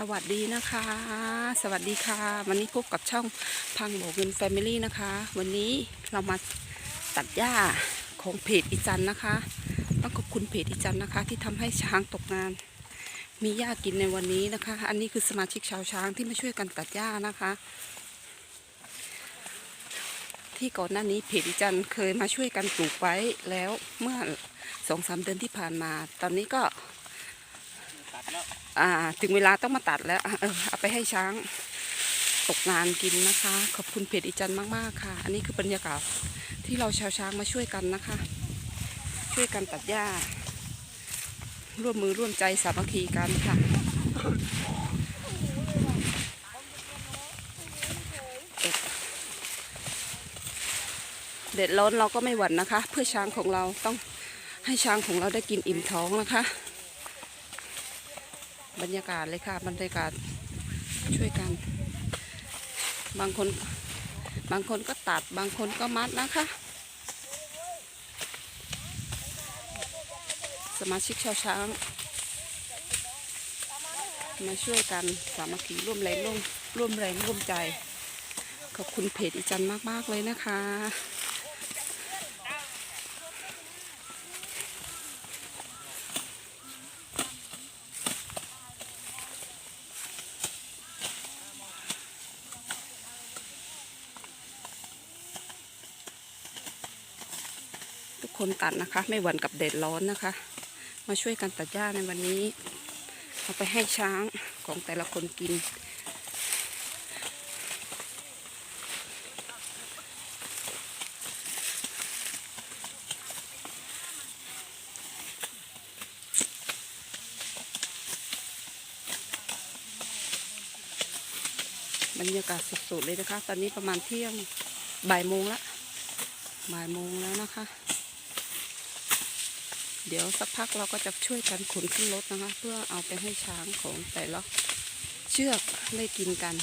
สวัสดีนะคะ สวัสดีค่ะ วันนี้พบกับช่องพังโบกเงินแฟมิลี่นะคะ วันนี้เรามาตัดหญ้าของเพจอีจันนะคะ ต้องขอบคุณเพจอีจันนะคะ ที่ทำให้ช้างตกงาน มีหญ้ากินในวันนี้นะคะ อันนี้คือสมาชิกชาวช้างที่มาช่วยกันตัดหญ้านะคะ ที่ก่อนหน้านี้เพจอีจันเคยมาช่วยกันปลูกไว้แล้วเมื่อสองสามเดือนที่ผ่านมา ตอนนี้ก็ อ่า ถึงเวลาต้องมาตัดแล้วเออเอาไปให้ช้างตกงานกินนะคะ ขอบคุณเพจอีจันมากๆค่ะ อันนี้คือบรรยากาศที่เราชาวช้างมาช่วยกันนะคะ ช่วยกันตัดหญ้า ร่วมมือร่วมใจสามัคคีกันค่ะเด็ดร้อนเราก็ไม่หวั่นนะคะ เพื่อช้างของเราต้องให้ช้างของเราได้กินอิ่มท้องนะคะ บรรยากาศเลยค่ะ บรรยากาศช่วยกัน บางคน บางคนก็ตัด บางคนก็มัดนะคะ สมาชิกชาวช้าง มาช่วยกันสามัคคีร่วมแรงร่วมร่วมแรงร่วมใจ ขอบคุณเพจอีจันมาก ๆ เลยนะคะ คนตัดนะคะ ไม่หวั่นกับแดดร้อนนะคะ มาช่วยกันตัดหญ้าในวันนี้ เอาไปให้ช้างของแต่ละคนกิน บรรยากาศสุดๆเลยนะคะ ตอนนี้ประมาณเที่ยงบ่ายโมงละบ่ายโมงแล้วนะคะ เดี๋ยวสักพักเราก็จะช่วยกันขนขึ้นรถนะคะ เพื่อเอาไปให้ช้างของแต่ละเชือกได้กินกัน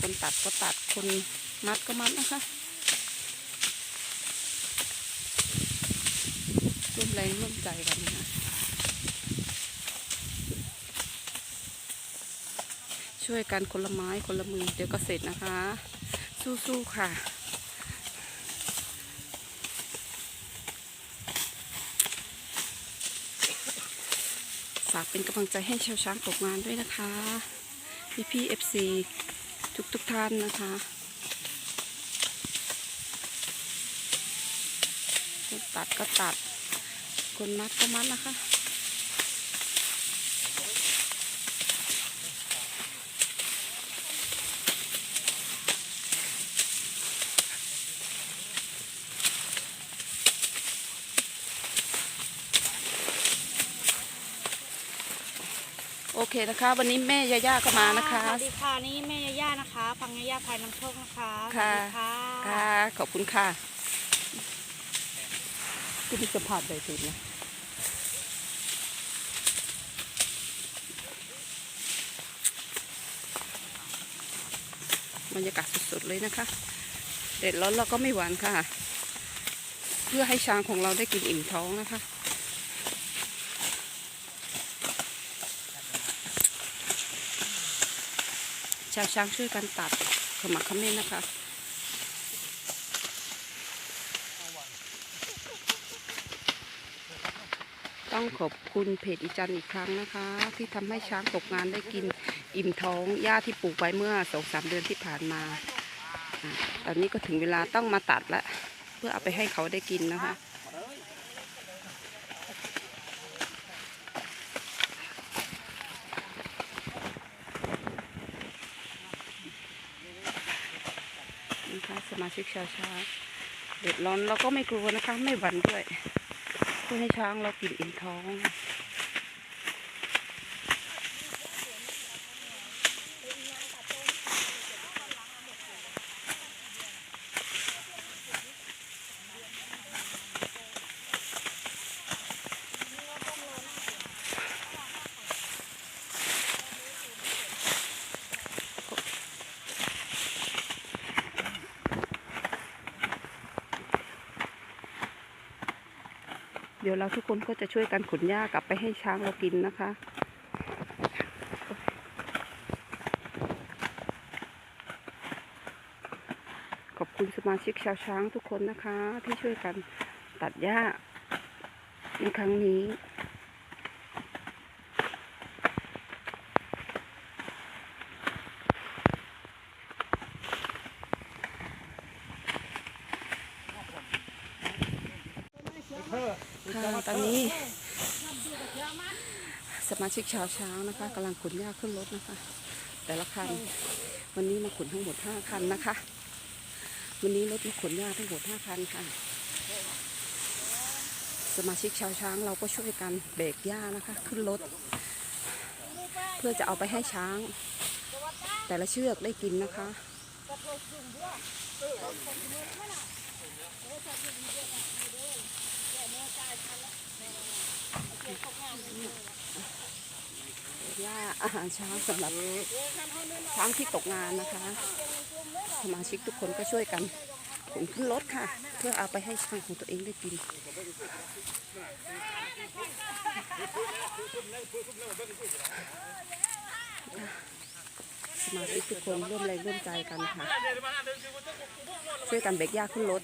คนตัดก็ตัดคนมัดก็มัดนะคะร่วมแรงร่วมใจกันนะคะช่วยกันคนละไม้คนละมือเดี๋ยวก็เสร็จนะคะ สู้ๆค่ะ ฝากเป็นกำลังใจให้ชาวช้างตกงานด้วยนะคะ พี่พี่เอฟซีทุกทุกท่านนะคะตัดก็ตัด คนมัดก็มัดนะคะ เคนะคะ วันนี้แม่ยาย่าก็มานะคะ สวัสดีค่ะนี่แม่ยาย่านะคะ ฟังยาย่าพายน้ำโชคนะคะค่ะสวัสดีค่ะค่ะขอบคุณค่ะที่มีสัมผัสใดสุดนะบรรยากาศสดๆเลยนะคะเด็ดร้อนเราก็ไม่หวานค่ะ เพื่อให้ช้างของเราได้กินอิ่มท้องนะคะ ชาวช้างช่วยกันตัดขมักเขม้นนะคะต้องขอบคุณเพจอีจันอีกครั้งนะคะ ที่ทำให้ช้างตกงานได้กินอิ่มท้องหญ้าที่ปลูกไว้เมื่อสองสามเดือนที่ผ่านมาอตอนนี้ก็ถึงเวลาต้องมาตัดล้วเพื่อเอาไปให้เขาได้กินนะคะ นะคะสมาชิกชาวช้างเดือดร้อนเราก็ไม่กลัวนะคะ ไม่หวั่นด้วยเพื่อให้ช้างเรากินอิ่มท้อง เดี๋ยวเราทุกคนก็จะช่วยกันขนหญ้ากลับไปให้ช้างเรากินนะคะ ขอบคุณสมาชิกชาวช้างทุกคนนะคะ ที่ช่วยกันตัดหญ้าในครั้งนี้ ตอนนี้ สมาชิกชาวช้างนะคะกำลังขนหญ้าขึ้นรถนะคะ แต่ละคันวันนี้มาขนทั้งหมดห้าคันนะคะ วันนี้รถมาขนหญ้าทั้งหมดห้าคันค่ะ สมาชิกชาวช้างเราก็ช่วยกันเบรกหญ้านะคะ ขึ้นรถ เพื่อจะเอาไปให้ช้าง แต่ละเชือกได้กินนะคะ หญ้าอาหารช้างสำหรับช้างที่ตกงานนะคะ สมาชิกทุกคนก็ช่วยกันขนขึ้นรถค่ะ เพื่อเอาไปให้ช้างของตัวเองได้กินสมาชิกทุกคนร่วมแรงร่วมใจกันค่ะ ช่วยกันเบรกหญ้าขึ้นรถ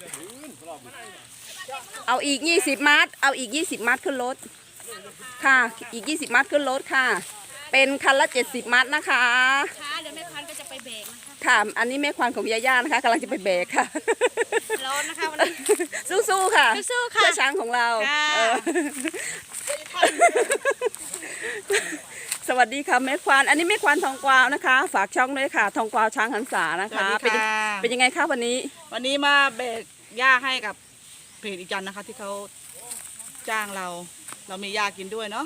เอาอีก 20 มัด เอาอีก 20 มัดขึ้นรถ ค่ะ อีก 20 มัดขึ้นรถค่ะ เป็นคันละ 70 มัดนะคะช้าเดี๋ยวแม่พันธุ์ก็จะไปเบรกนะคะ ค่ะ อันนี้แม่ควานของยาย่านะคะกำลังจะไปแบกค่ะ ร้อนนะคะวันนี้ สู้ๆค่ะสู้ๆค่ะ เพื่อช้างของเราค่ะ เออสวัสดีค่ะแม่ควานอันนี้แม่ควานทองกวาวนะคะ ฝากช่องด้วยค่ะ ทองกวาวช้างหันษานะคะ สวัสดีค่ะ เป็นเป็นยังไงคะวันนี้ วันนี้มาเบรกหญ้าให้กับเพจอีจันนะคะ ที่เขาจ้างเรา เรามีหญ้ากินด้วยเนาะ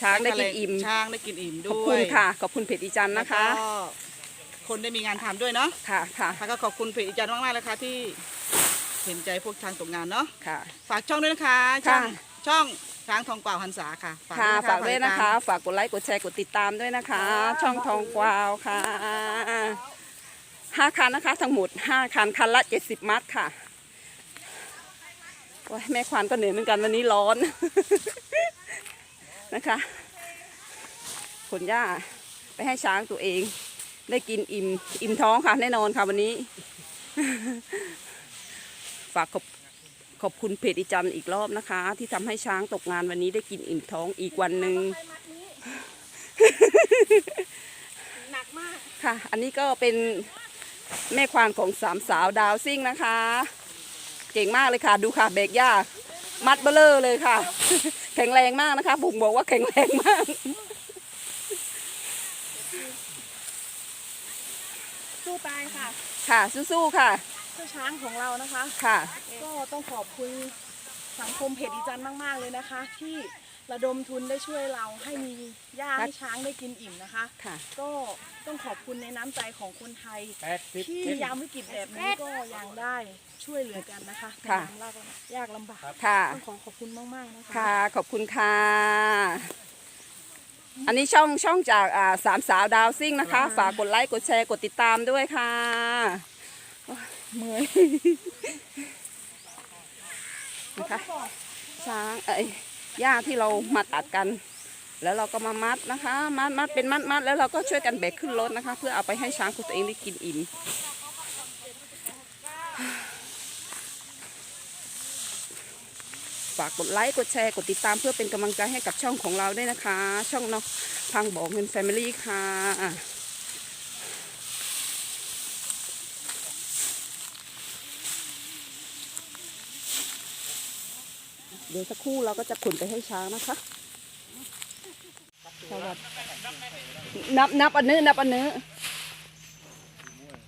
ช้างได้กินอิ่มช้างได้กินอิ่มขอบด้วยคุณค่ะขอบคุณเพจอีจันนะคะแล้วก็คนได้มีงานทำด้วยเนาะค่ะค่ะแล้วก็ขอบคุณเพจอีจันมากๆเลยค่ะที่เห็นใจพวกช้างตกงานเนาะค่ะ ฝากช่องด้วยนะคะช่องค่ะช่องช้างทองกวาวหันษาค่ะค่ะด้วยฝากด้วยนะคะฝากฝากกดไลค์กดแชร์กดติดตามด้วยนะคะ ช่องทองกวาวค่ะห้าคันนะคะ ทั้งหมดห้าคันคันละเจ็ดสิบมัดค่ะ โอ้ยแม่ควานก็เหนื่อยเหมือนกันวันนี้ร้อน นะคะขนหญ้าไปให้ช้างตัวเอง ได้กินอิ่มอิ่มท้องค่ะแน่นอนค่ะวันนี้ ฝากขอบขอบคุณเพจอีจันอีกรอบนะคะ ที่ทำให้ช้างตกงานวันนี้ได้กินอิ่มท้องอีกวันหนึ่งหนักมากค่ะ อันนี้ก็เป็นแม่ควานของสามสาวดาวซิ่งนะคะ เก่งมากเลยค่ะ ดูค่ะเบรกยากมัดเบลเลอร์เลยค่ะ แข็งแรงมากนะคะบุ๋มบอกว่าแข็งแรงมาก สู้ตายค่ะ ค่ะสู้ๆค่ะเพื่อช้างของเรานะคะ ค่ะ ก็ต้องขอบคุณสังคมเพจอีจันมาก ๆ เลยนะคะ ที่ ระดมทุนได้ช่วยเราให้มีหญ้าให้ช้างได้กินอิ่มนะคะ ค่ะ ก็ต้องขอบคุณในน้ำใจของคนไทย ที่ยามวิกฤตแบบนี้ก็ยังได้ช่วยเหลือกันนะคะในค่ะยามยากยากลำบากค่ะ ต้องขอขอบคุณมากๆนะคะ ค่ะ ขอบคุณค่ะ อันนี้ช่องช่องจากอ่าสามสาวดาวซิ่งนะคะ ฝากกดไลค์ กดแชร์ กดติดตามด้วยค่ะโอ๊ยเมื่อยนะคะช้างเอ้ย หญ้าที่เรามาตัดกัน แล้วเราก็มามัดนะคะ มัดมัดเป็นมัดมัดแล้วเราก็ช่วยกันแบกขึ้นรถนะคะ เพื่อเอาไปให้ช้างของตัวเองได้กินอิ่มฝากกดไลค์ กดแชร์ กดติดตามเพื่อเป็นกำลังใจให้กับช่องของเราด้วยนะคะ ช่องน้องพังบอกเงินแฟมิลี่ค่ะ เดี๋ยวสักครู่เราก็จะขนไปให้ช้างนะคะสวัสดีนับนับอันนื้อนับอันนื้อ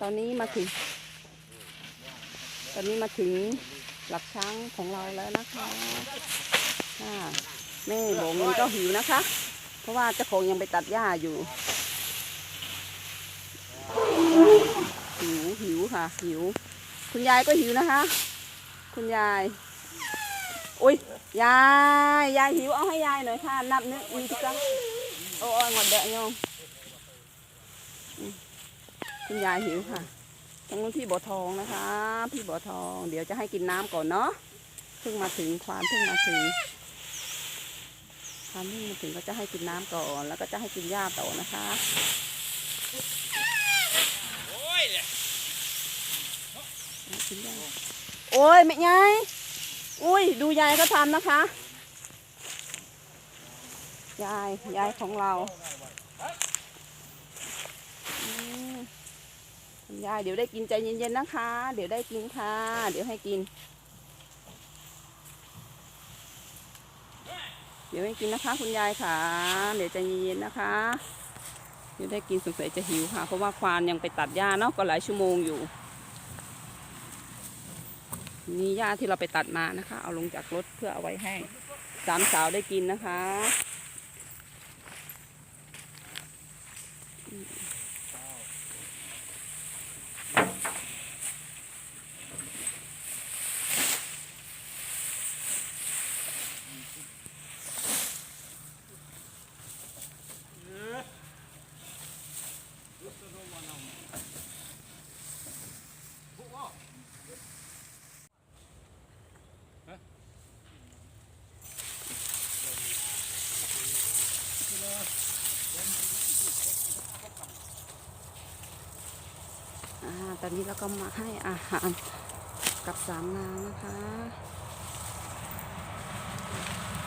ตอนนี้มาถึง ตอนนี้มาถึงหลักช้างของเราแล้วนะคะค่ะแม่บอกเงินก็หิวนะคะ เพราะว่าเจ้าของยังไปตัดหญ้าอยู่ หิวหิวค่ะ หิว คุณยายก็หิวนะคะ คุณยาย อุ้ยยายยายหิวเอาให้ยายหน่อยค่ะนับนึกมีทุกครั้งโอ้ยหมดเดะโยมอืมคุณยายหิวค่ะตรงนู้นพี่บัวทองนะคะ พี่บัวทอง เดี๋ยวจะให้กินน้ำก่อนเนาะเพิ่งมาถึงควานเพิ่งมาถึงค่ะนะคะนี่มาถึงก็จะให้กินน้ำก่อน แล้วก็จะให้กินหญ้าต่อนะคะโอ้ยแม่ยาย อุ้ยดูยายเขาทำนะคะ ยายยายของเราคุณยายเดี๋ยวได้กินใจเย็นๆนะคะ เดี๋ยวได้กินค่ะ เดี๋ยวให้กิน เดี๋ยวให้กินนะคะ คุณยายค่ะ เดี๋ยวใจเย็นๆนะคะเดี๋ยวได้กินสงสัยจะหิวค่ะ เพราะว่าควานยังไปตัดหญ้าเนาะก็หลายชั่วโมงอยู่ นี่หญ้าที่เราไปตัดมานะคะ เอาลงจากรถเพื่อเอาไว้ให้สามสาวได้กินนะคะ อ่าตอนนี้เราก็มาให้อาหารกับสามนางนะคะ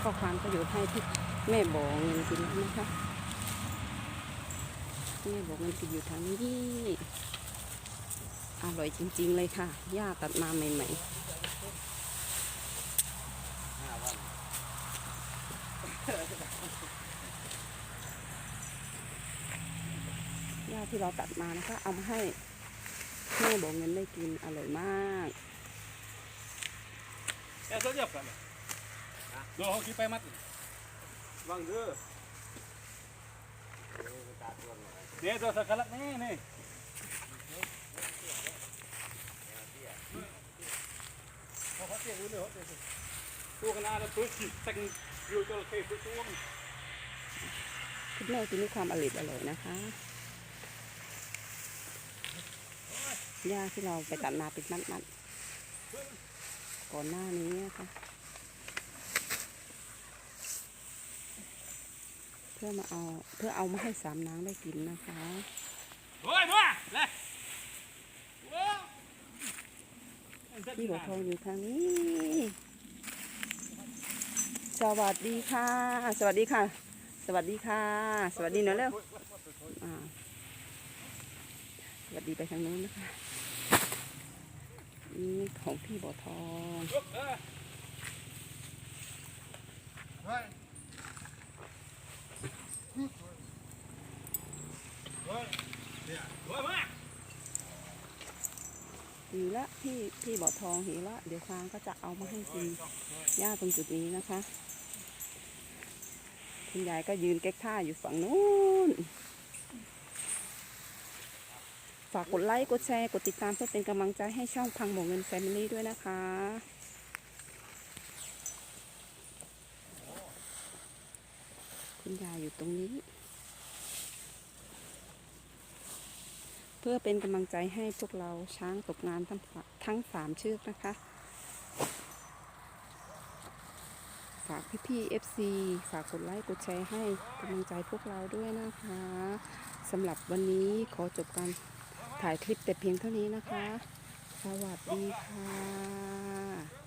ก็ความประโยชน์ให้ที่แม่บอกเงินกินนะคะแม่บอกเงินกินอยู่ทางนี้อร่อยจริง ๆ เลยค่ะย่าตัดมาใหม่ๆย่าที่เราตัดมานะคะ เอามาให้ แม่บอกเงินได้กินอร่อยมาก Ja, så gjør jeg det. Nå har ikke jeg matt. Vang du. Det er så kalat ni ni. Tu kan ada tu si teng yu tu ke tu tu. คุณแม่กินด้วยความอร่อยอร่อยนะคะ หญ้าที่เราไปตัดมาเป็นมัดๆก่อนหน้านี้นะคะเพื่อมาเอาเพื่อเอามาให้สามนางได้กินนะคะ Oi, boa. Le. Wow. พี่หัวทองอยู่ทางนี้ สวัสดีค่ะ สวัสดีค่ะ สวัสดีค่ะ สวัสดีหน่อยเร็วอ่าส วัสดีไปทางนู้นนะคะนี่ของพี่บัวทองหิวละพี่พี่บ่อทองหิวละเดี๋ยวฟางก็จะเอามาให้กินหญ้าตรงจุดนี้นะคะ คุณยายก็ยืนเก๊กท่าอยู่ฝั่งนู้น ฝากกดไลค์ กดแชร์ กดติดตามเพื่อเป็นกำลังใจให้ช่องพังหมกเงินแฟมิลี่ด้วยนะคะ คุณยายอยู่ตรงนี้ เพื่อเป็นกำลังใจให้พวกเราช้างตกงานทั้งสาทั้งสามเชือกนะคะ ฝากพี่ๆ FC ฝากกดไลค์ กดแชร์ให้กำลังใจพวกเราด้วยนะคะสำหรับวันนี้ขอจบการ ถ่ายคลิปแต่เพียงเท่านี้นะคะ สวัสดีค่ะ